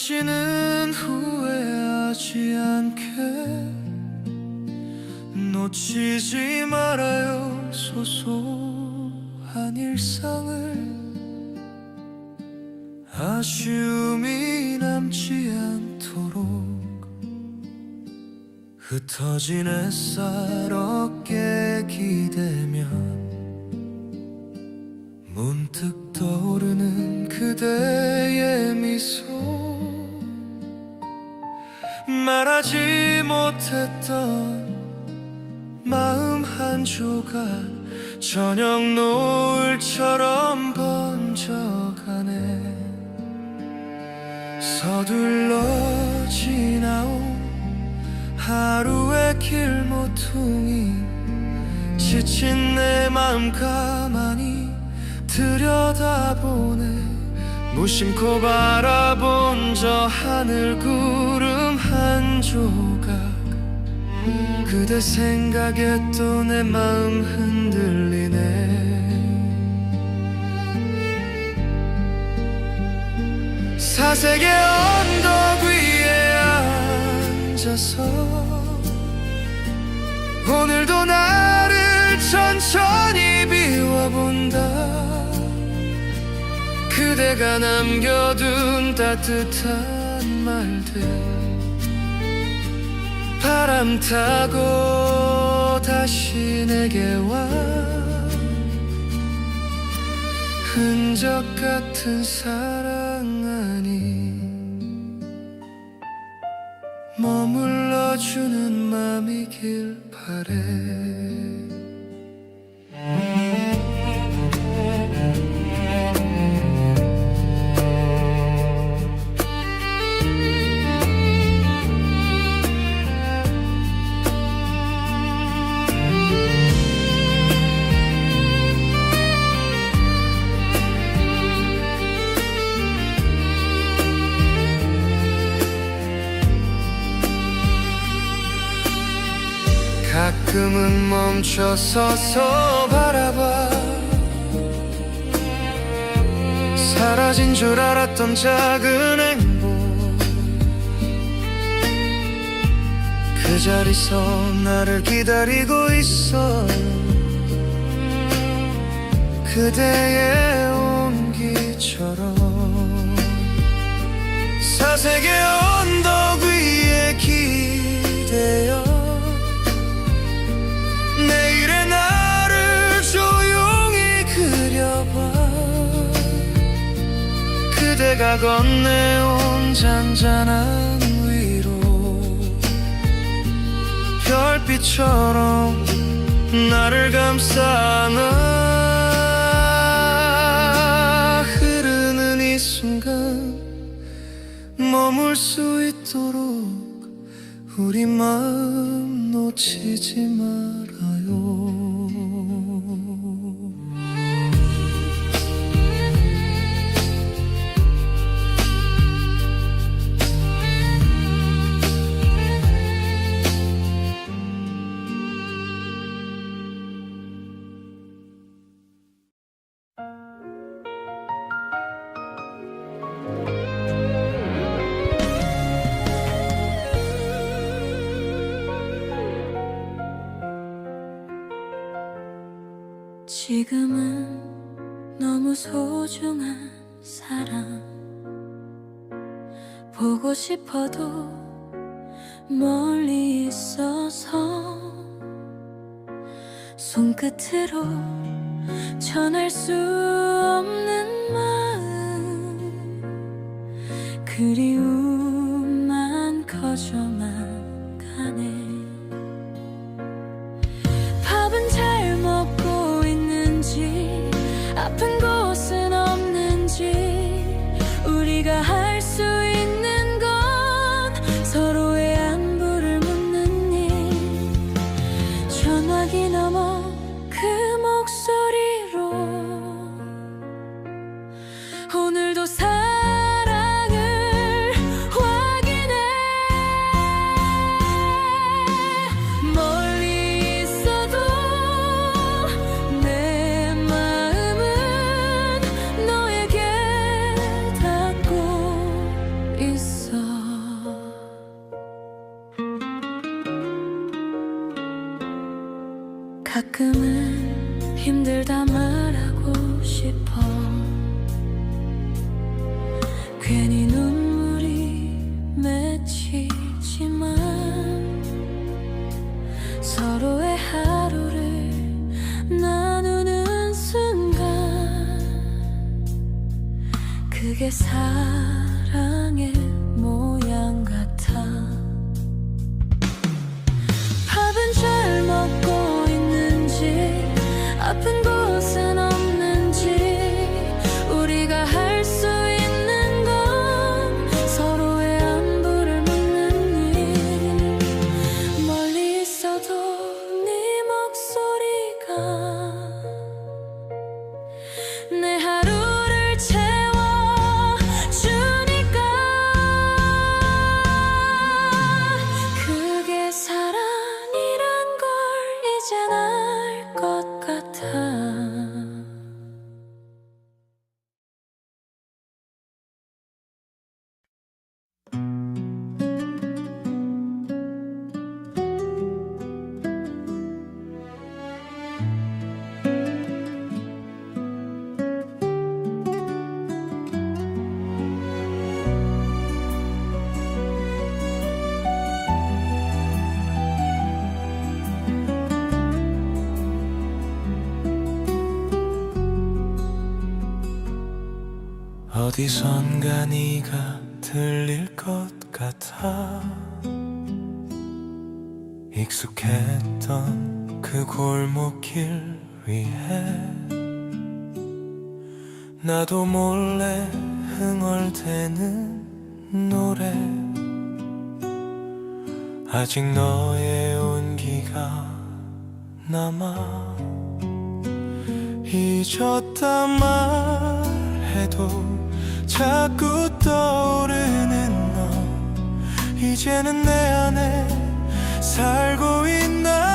다시는 후회하지 않게 놓치지 말아요. 소소한 일상을 아쉬움이 남지 않도록 흩어진 햇살 어깨 기대면 문득 떠오르는 그대 말하지 못했던 마음 한 조각 저녁 노을처럼 번져가네. 서둘러 지나온 하루의 길 모퉁이 지친 내 마음 가만히 들여다보네. 무심코 바라본 저 하늘 구름 한 조각. 그대 생각에 또 내 마음 흔들리네. 사색의 언덕 위에 앉아서 오늘도 나를 천천히 비워본다. 그대가 남겨둔 따뜻한 말들 바람 타고 다시 내게 와. 흔적 같은 사랑 아니. 머물러주는 맘이길 바래 가끔은 멈춰 서서 바라봐. 사라진 줄 알았던 작은 행복. 그 자리서 나를 기다리고 있어. 그대의 온기처럼. 사색의 언덕 그대가 건네온 잔잔한 위로 별빛처럼 나를 감싸나 흐르는 이 순간 머물 수 있도록 우리 마음 놓치지 말아요. 소중한 사람. 보고 싶어도 멀리 있어서 손끝으로 전할 수 없는 마음. 그리움만 커져만 전화기 넘어 그 어디선가 네가 들릴 것 같아 익숙했던 그 골목길 위에 나도 몰래 흥얼대는 노래 아직 너의 온기가 남아 잊었다 말해도 자꾸 떠오르는 너. 이제는 내 안에 살고 있나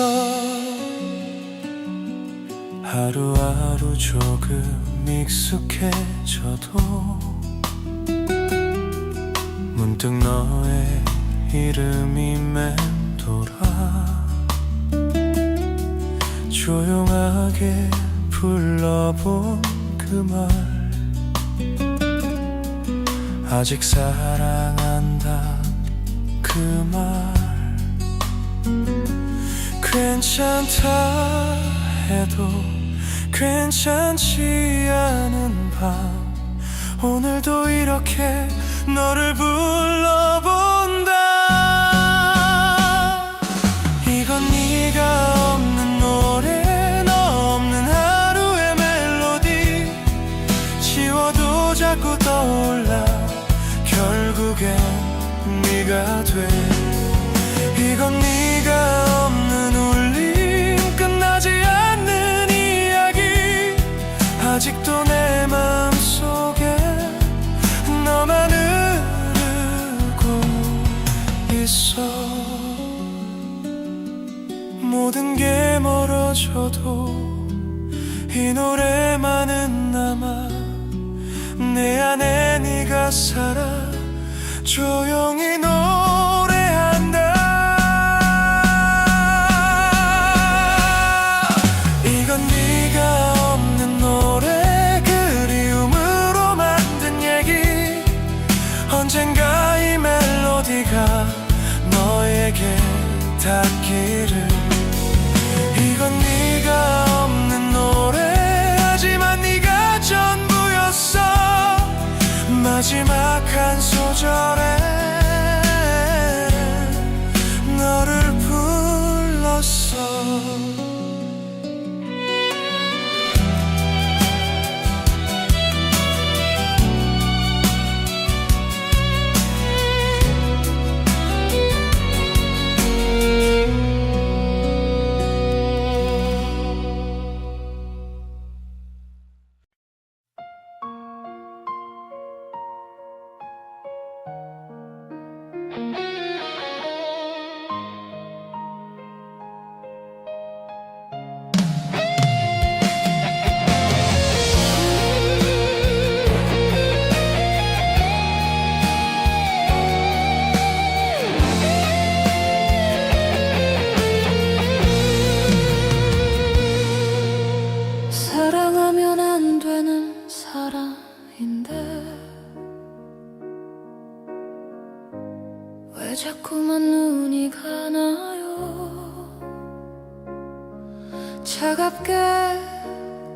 있어 하루하루 조금 익숙해져도 문득 너의 이름이 맴돌아 조용하게 불러본 그 말. 아직 사랑한다 그말 괜찮다 해도 괜찮지 않은 밤. 오늘도 이렇게 너를 불러본다. 이건 네가 없는 노래 너 없는 하루의 멜로디. 지워도 자꾸 떠올라. 결국엔 네가 돼 멀어져도 이 노래만은 남아 내 안에 네가 살아 조용히 노 한 소절에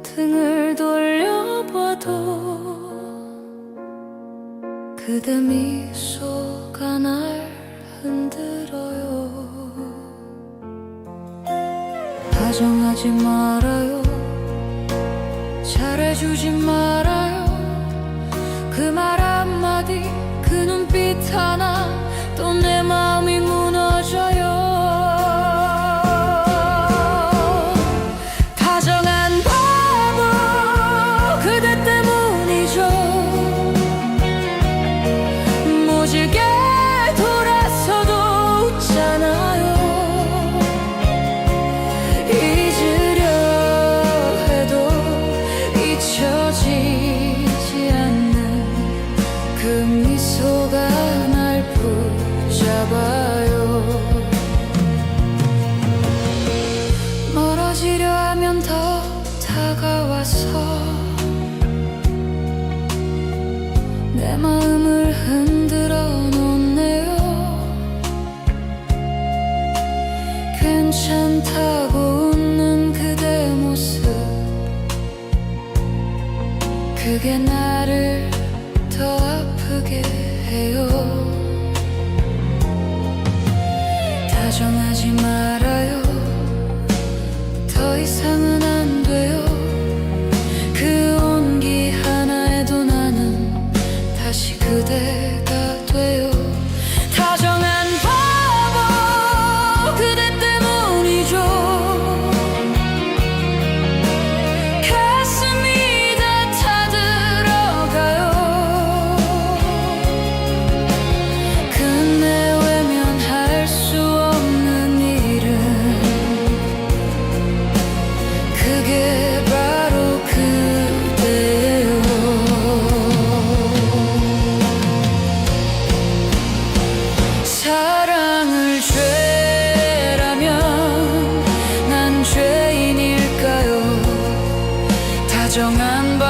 등을 돌려봐도 그대 미소가 날 흔들어요. 다정하지 말아요. 잘해주지 말아요. 그 말 한마디 그 눈빛 하나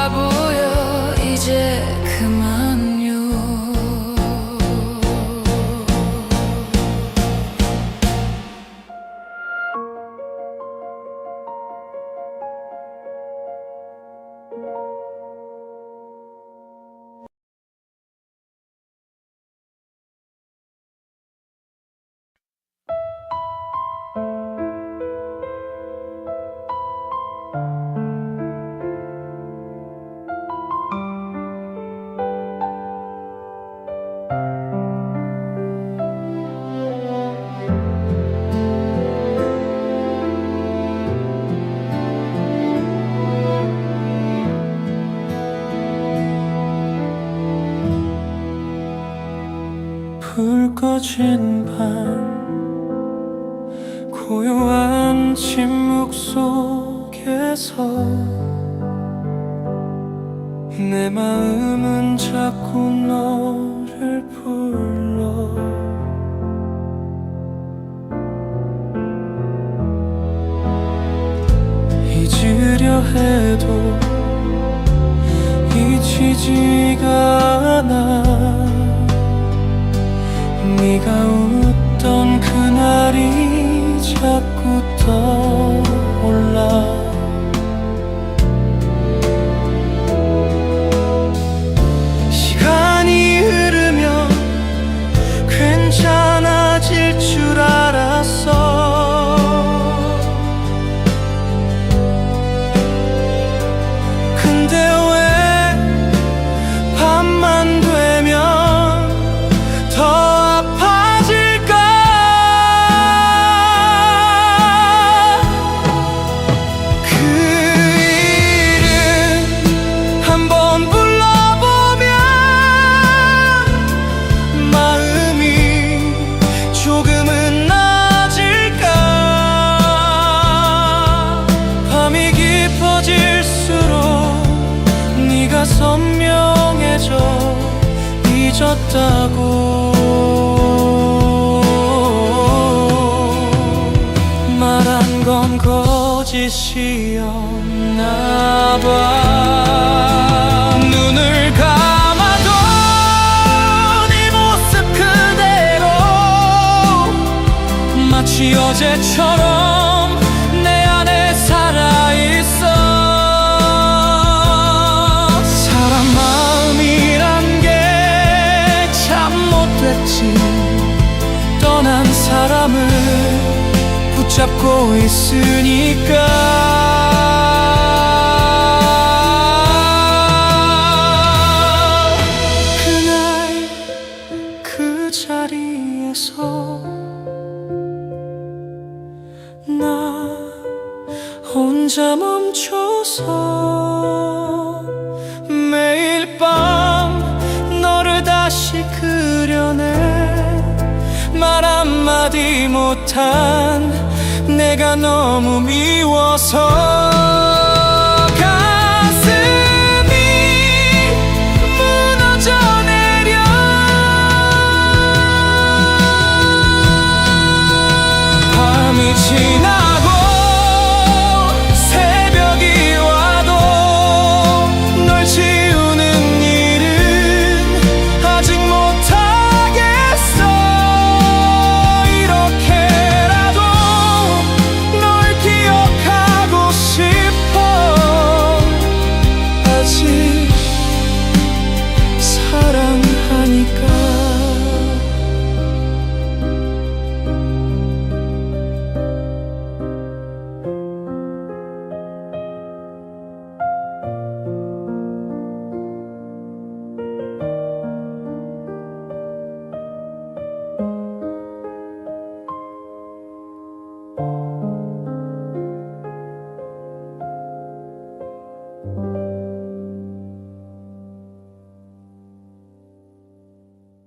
тобою. 불 꺼진 밤 고요한 침묵 속에서 내 마음은 자꾸 너 잊으려 해도 잊히지가 않아. 네가 웃던 그날이 자꾸 떠. 잊었다고. 말한 건 거짓이었나 봐. 눈을 붙잡고 있으니까. 그날 그 자리에서 나 혼자 멈춰서 매일 밤 너를 다시 그려내 말 한마디 못한 내가 너무 미워서